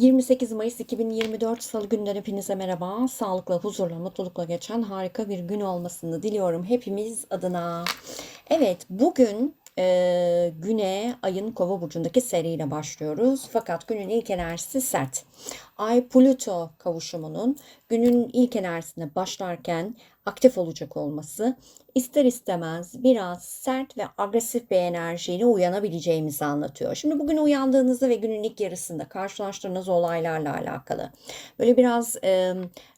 28 Mayıs 2024 Salı günden hepinize merhaba. Sağlıkla, huzurla, mutlulukla geçen harika bir gün olmasını diliyorum hepimiz adına. Evet, bugün e, güne ayın kova burcundaki seriyle başlıyoruz. Fakat günün ilk enerjisi sert. Ay Plüto kavuşumunun günün ilk enerjisine başlarken aktif olacak olması ister istemez biraz sert ve agresif bir enerjiyle uyanabileceğimizi anlatıyor. Şimdi bugün uyandığınızda ve günün ilk yarısında karşılaştığınız olaylarla alakalı böyle biraz e,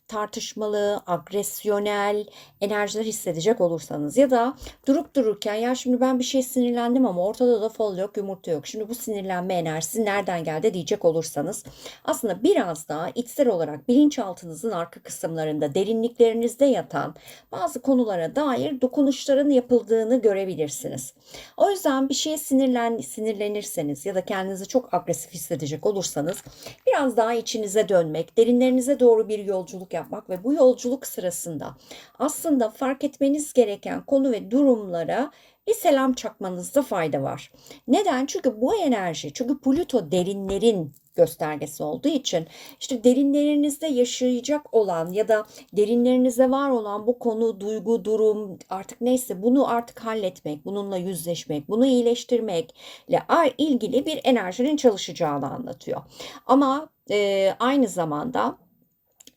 tartışmalı, agresyonel enerjiler hissedecek olursanız ya da durup dururken ya şimdi ben bir şey sinirlendim ama ortada da fol yok, yumurta yok. Şimdi bu sinirlenme enerjisi nereden geldi diyecek olursanız aslında biraz daha içsel olarak bilinçaltınızın arka kısımlarında, derinliklerinizde yatan bazı konulara dair dokunuşların yapıldığını görebilirsiniz. O yüzden bir şeye sinirlen, sinirlenirseniz ya da kendinizi çok agresif hissedecek olursanız biraz daha içinize dönmek, derinlerinize doğru bir yolculuk yapmak ve bu yolculuk sırasında aslında fark etmeniz gereken konu ve durumlara bir selam çakmanızda fayda var. Neden? Çünkü bu enerji, çünkü Plüto derinlerin göstergesi olduğu için işte derinlerinizde yaşayacak olan ya da derinlerinizde var olan bu konu, duygu, durum artık neyse bunu artık halletmek, bununla yüzleşmek, bunu iyileştirmekle ilgili bir enerjinin çalışacağını anlatıyor. Ama e, aynı zamanda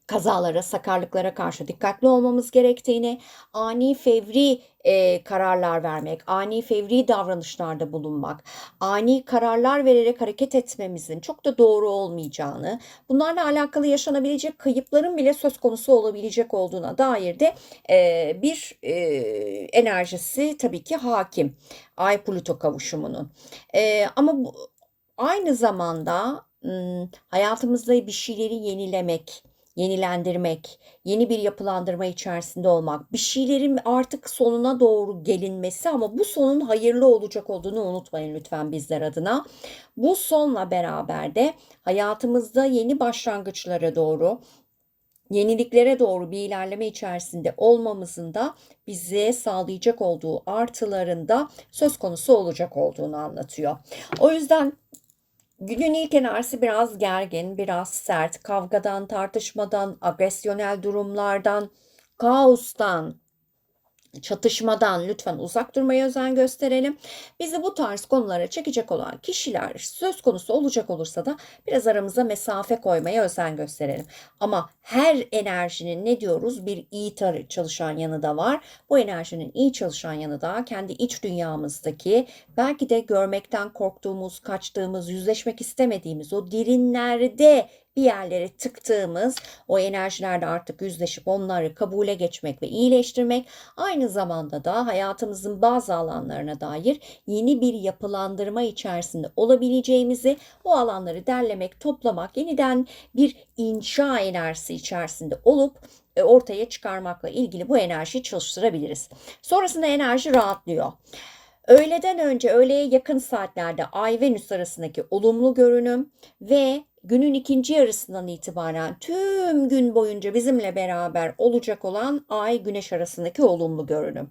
kazalara, sakarlıklara karşı dikkatli olmamız gerektiğini, ani fevri e, kararlar vermek, ani fevri davranışlarda bulunmak, ani kararlar vererek hareket etmemizin çok da doğru olmayacağını, bunlarla alakalı yaşanabilecek kayıpların bile söz konusu olabilecek olduğuna dair de e, bir e, enerjisi tabii ki hakim. Ay Plüto kavuşumunun. E, ama bu, aynı zamanda hayatımızda bir şeyleri yenilemek, yenilendirmek, yeni bir yapılandırma içerisinde olmak, bir şeylerin artık sonuna doğru gelinmesi ama bu sonun hayırlı olacak olduğunu unutmayın lütfen bizler adına. Bu sonla beraber de hayatımızda yeni başlangıçlara doğru, yeniliklere doğru bir ilerleme içerisinde olmamızın da bize sağlayacak olduğu artılarında söz konusu olacak olduğunu anlatıyor. O yüzden Günün ilk enerjisi biraz gergin, biraz sert, kavgadan, tartışmadan, agresyonel durumlardan, kaostan, çatışmadan lütfen uzak durmaya özen gösterelim. Bizi bu tarz konulara çekecek olan kişiler söz konusu olacak olursa da biraz aramıza mesafe koymaya özen gösterelim. Ama her enerjinin ne diyoruz bir iyi çalışan yanı da var. Bu enerjinin iyi çalışan yanı da kendi iç dünyamızdaki belki de görmekten korktuğumuz, kaçtığımız, yüzleşmek istemediğimiz o derinlerde bir yerlere tıktığımız o enerjilerle artık yüzleşip onları kabule geçmek ve iyileştirmek aynı zamanda da hayatımızın bazı alanlarına dair yeni bir yapılandırma içerisinde olabileceğimizi o alanları derlemek, toplamak, yeniden bir inşa enerjisi içerisinde olup e, ortaya çıkarmakla ilgili bu enerjiyi çalıştırabiliriz. Sonrasında enerji rahatlıyor. Öğleden önce öğleye yakın saatlerde Ay Venüs arasındaki olumlu görünüm ve günün ikinci yarısından itibaren tüm gün boyunca bizimle beraber olacak olan Ay Güneş arasındaki olumlu görünüm.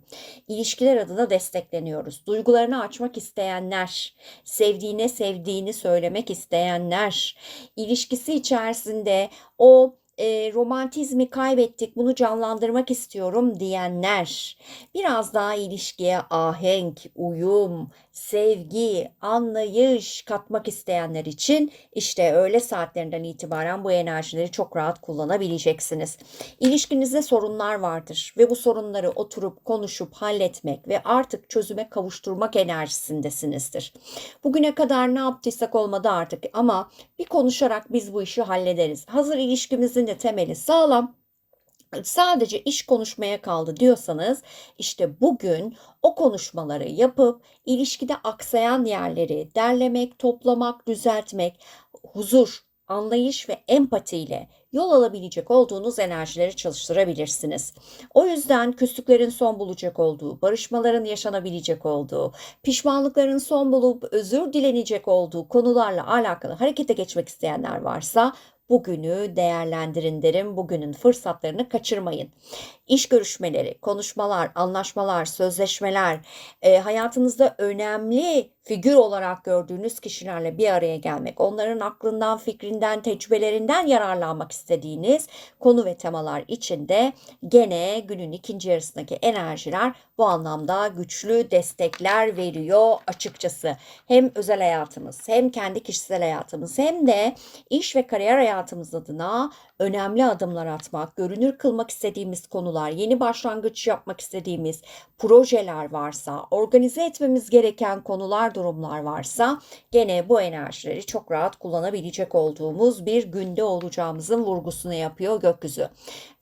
İlişkiler adına destekleniyoruz. Duygularını açmak isteyenler, sevdiğine sevdiğini söylemek isteyenler, ilişkisi içerisinde o e, romantizmi kaybettik, bunu canlandırmak istiyorum diyenler, biraz daha ilişkiye ahenk, uyum, sevgi, anlayış katmak isteyenler için işte öğle saatlerinden itibaren bu enerjileri çok rahat kullanabileceksiniz. İlişkinizde sorunlar vardır ve bu sorunları oturup konuşup halletmek ve artık çözüme kavuşturmak enerjisindesinizdir. Bugüne kadar ne yaptıysak olmadı artık ama bir konuşarak biz bu işi hallederiz. Hazır ilişkimizin de temeli sağlam sadece iş konuşmaya kaldı diyorsanız işte bugün o konuşmaları yapıp ilişkide aksayan yerleri derlemek, toplamak, düzeltmek, huzur, anlayış ve empatiyle yol alabilecek olduğunuz enerjileri çalıştırabilirsiniz. O yüzden küslüklerin son bulacak olduğu, barışmaların yaşanabilecek olduğu, pişmanlıkların son bulup özür dilenecek olduğu konularla alakalı harekete geçmek isteyenler varsa bugünü değerlendirin derim. Bugünün fırsatlarını kaçırmayın. İş görüşmeleri, konuşmalar, anlaşmalar, sözleşmeler, e, hayatınızda önemli figür olarak gördüğünüz kişilerle bir araya gelmek, onların aklından, fikrinden, tecrübelerinden yararlanmak istediğiniz konu ve temalar içinde gene günün ikinci yarısındaki enerjiler bu anlamda güçlü destekler veriyor açıkçası. Hem özel hayatımız, hem kendi kişisel hayatımız, hem de iş ve kariyer hayatımız adına önemli adımlar atmak, görünür kılmak istediğimiz konular, yeni başlangıç yapmak istediğimiz projeler varsa, organize etmemiz gereken konular, durumlar varsa gene bu enerjileri çok rahat kullanabilecek olduğumuz bir günde olacağımızın vurgusunu yapıyor gökyüzü.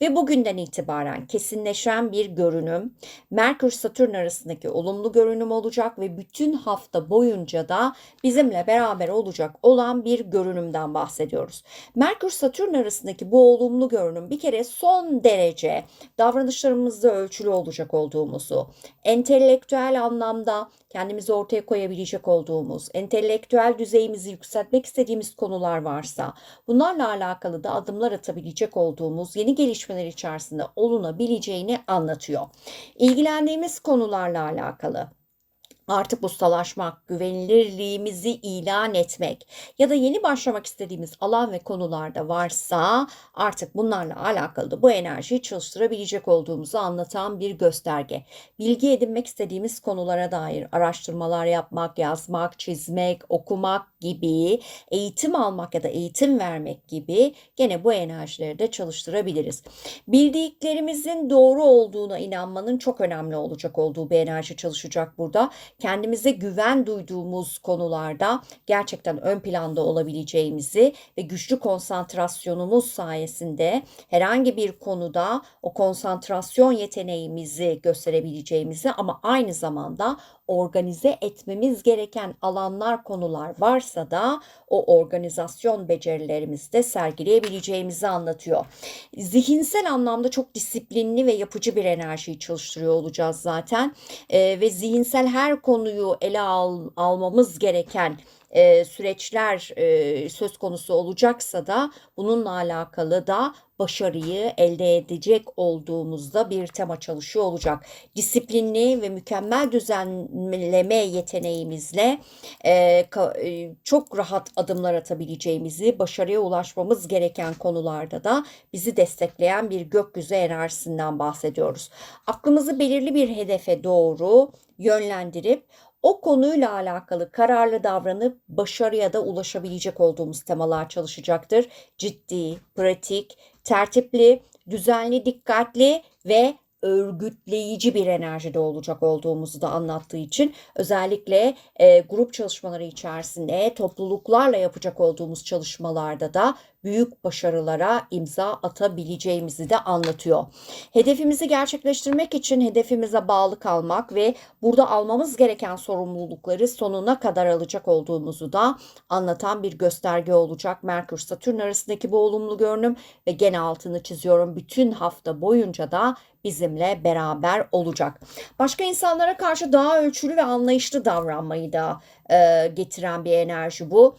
Ve bugünden itibaren kesinleşen bir görünüm Merkür Satürn arasındaki olumlu görünüm olacak ve bütün hafta boyunca da bizimle beraber olacak olan bir görünümden bahsediyoruz. Merkür Satürn arasındaki bu olumlu görünüm bir kere son derece davranışlarımızda ölçülü olacak olduğumuzu, entelektüel anlamda kendimizi ortaya koyabilecek olduğumuz, entelektüel düzeyimizi yükseltmek istediğimiz konular varsa, bunlarla alakalı da adımlar atabilecek olduğumuz yeni gelişmeler içerisinde olunabileceğini anlatıyor. İlgilendiğimiz konularla alakalı artık ustalaşmak, güvenilirliğimizi ilan etmek ya da yeni başlamak istediğimiz alan ve konularda varsa artık bunlarla alakalı da bu enerjiyi çalıştırabilecek olduğumuzu anlatan bir gösterge. Bilgi edinmek istediğimiz konulara dair araştırmalar yapmak, yazmak, çizmek, okumak gibi, eğitim almak ya da eğitim vermek gibi gene bu enerjileri de çalıştırabiliriz. Bildiklerimizin doğru olduğuna inanmanın çok önemli olacak olduğu bir enerji çalışacak burada kendimize güven duyduğumuz konularda gerçekten ön planda olabileceğimizi ve güçlü konsantrasyonumuz sayesinde herhangi bir konuda o konsantrasyon yeteneğimizi gösterebileceğimizi ama aynı zamanda organize etmemiz gereken alanlar, konular varsa da o organizasyon becerilerimizi de sergileyebileceğimizi anlatıyor. Zihinsel anlamda çok disiplinli ve yapıcı bir enerjiyi çalıştırıyor olacağız zaten. E, ve zihinsel her konuyu ele al, almamız gereken e, süreçler e, söz konusu olacaksa da bununla alakalı da başarıyı elde edecek olduğumuzda bir tema çalışıyor olacak. Disiplinli ve mükemmel düzenleme yeteneğimizle e, ka, e, çok rahat adımlar atabileceğimizi, başarıya ulaşmamız gereken konularda da bizi destekleyen bir gökyüzü enerjisinden bahsediyoruz. Aklımızı belirli bir hedefe doğru yönlendirip o konuyla alakalı kararlı davranıp başarıya da ulaşabilecek olduğumuz temalar çalışacaktır. Ciddi, pratik, tertipli, düzenli, dikkatli ve örgütleyici bir enerjide olacak olduğumuzu da anlattığı için özellikle e, grup çalışmaları içerisinde topluluklarla yapacak olduğumuz çalışmalarda da büyük başarılara imza atabileceğimizi de anlatıyor. Hedefimizi gerçekleştirmek için hedefimize bağlı kalmak ve burada almamız gereken sorumlulukları sonuna kadar alacak olduğumuzu da anlatan bir gösterge olacak. Merkür Satürn arasındaki bu olumlu görünüm ve gene altını çiziyorum. Bütün hafta boyunca da bizimle beraber olacak. Başka insanlara karşı daha ölçülü ve anlayışlı davranmayı da e, getiren bir enerji bu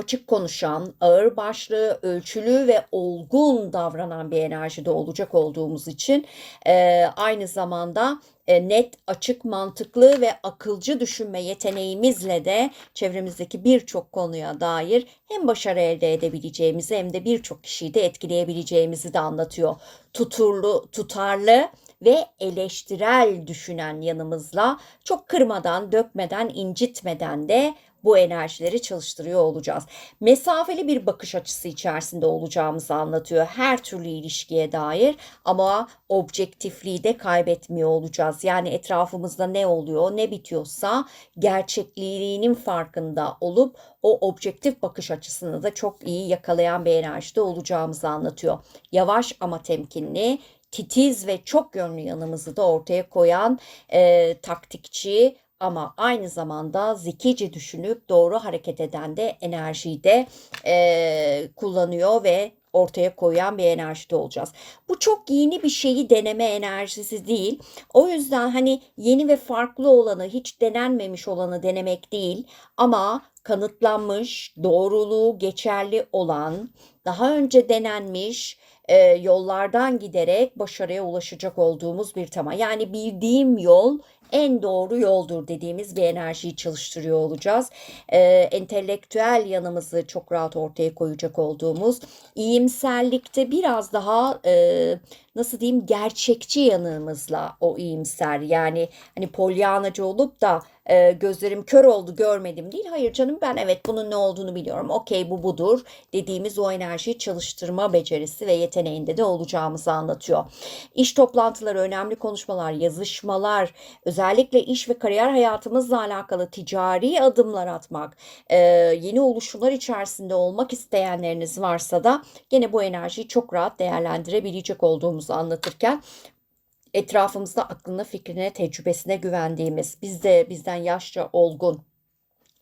açık konuşan, ağır başlı, ölçülü ve olgun davranan bir enerjide olacak olduğumuz için e, aynı zamanda e, net, açık, mantıklı ve akılcı düşünme yeteneğimizle de çevremizdeki birçok konuya dair hem başarı elde edebileceğimizi hem de birçok kişiyi de etkileyebileceğimizi de anlatıyor. Tuturlu, tutarlı ve eleştirel düşünen yanımızla çok kırmadan, dökmeden, incitmeden de bu enerjileri çalıştırıyor olacağız. Mesafeli bir bakış açısı içerisinde olacağımızı anlatıyor her türlü ilişkiye dair ama objektifliği de kaybetmiyor olacağız. Yani etrafımızda ne oluyor, ne bitiyorsa gerçekliğinin farkında olup o objektif bakış açısını da çok iyi yakalayan bir enerjide olacağımızı anlatıyor. Yavaş ama temkinli, titiz ve çok yönlü yanımızı da ortaya koyan e, taktikçi, ama aynı zamanda zekice düşünüp doğru hareket eden de enerjiyi de e, kullanıyor ve ortaya koyan bir enerjide olacağız. Bu çok yeni bir şeyi deneme enerjisi değil. O yüzden hani yeni ve farklı olanı, hiç denenmemiş olanı denemek değil ama kanıtlanmış, doğruluğu geçerli olan, daha önce denenmiş e, yollardan giderek başarıya ulaşacak olduğumuz bir tema. Yani bildiğim yol en doğru yoldur dediğimiz bir enerjiyi çalıştırıyor olacağız. E, entelektüel yanımızı çok rahat ortaya koyacak olduğumuz, iyimserlikte biraz daha e, nasıl diyeyim gerçekçi yanımızla o iyimser yani hani polyanacı olup da e, gözlerim kör oldu görmedim değil. Hayır canım ben evet bunun ne olduğunu biliyorum. Okey bu budur dediğimiz o enerjiyi çalıştırma becerisi ve yeteneğinde de olacağımızı anlatıyor. İş toplantıları, önemli konuşmalar, yazışmalar, özellikle iş ve kariyer hayatımızla alakalı ticari adımlar atmak, e, yeni oluşumlar içerisinde olmak isteyenleriniz varsa da gene bu enerjiyi çok rahat değerlendirebilecek olduğumuzu anlatırken etrafımızda aklına, fikrine, tecrübesine güvendiğimiz, bizde bizden yaşça olgun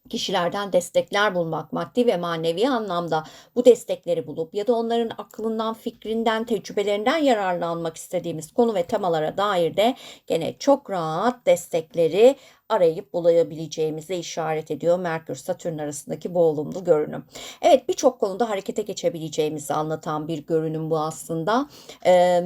kişilerden destekler bulmak maddi ve manevi anlamda bu destekleri bulup ya da onların aklından, fikrinden, tecrübelerinden yararlanmak istediğimiz konu ve temalara dair de gene çok rahat destekleri arayıp bulabileceğimize işaret ediyor Merkür Satürn arasındaki bu olumlu görünüm. Evet birçok konuda harekete geçebileceğimizi anlatan bir görünüm bu aslında. Ee,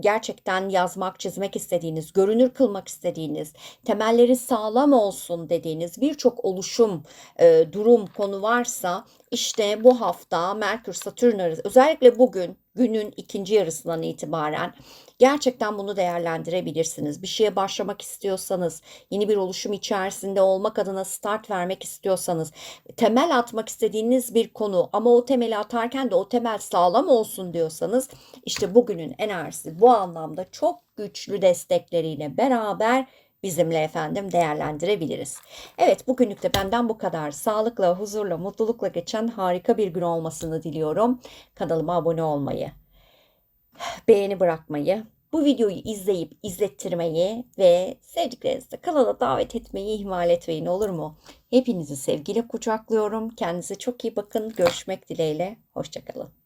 gerçekten yazmak, çizmek istediğiniz, görünür kılmak istediğiniz, temelleri sağlam olsun dediğiniz birçok oluşum, e, durum, konu varsa işte bu hafta Merkür Satürn arası özellikle bugün günün ikinci yarısından itibaren gerçekten bunu değerlendirebilirsiniz. Bir şeye başlamak istiyorsanız, yeni bir oluşum içerisinde olmak adına start vermek istiyorsanız, temel atmak istediğiniz bir konu ama o temeli atarken de o temel sağlam olsun diyorsanız, işte bugünün enerjisi bu anlamda çok güçlü destekleriyle beraber bizimle efendim değerlendirebiliriz. Evet bugünlük de benden bu kadar. Sağlıkla, huzurla, mutlulukla geçen harika bir gün olmasını diliyorum. Kanalıma abone olmayı, beğeni bırakmayı, bu videoyu izleyip izlettirmeyi ve sevdiklerinizi kanala davet etmeyi ihmal etmeyin olur mu? Hepinizi sevgiyle kucaklıyorum. Kendinize çok iyi bakın. Görüşmek dileğiyle. Hoşçakalın.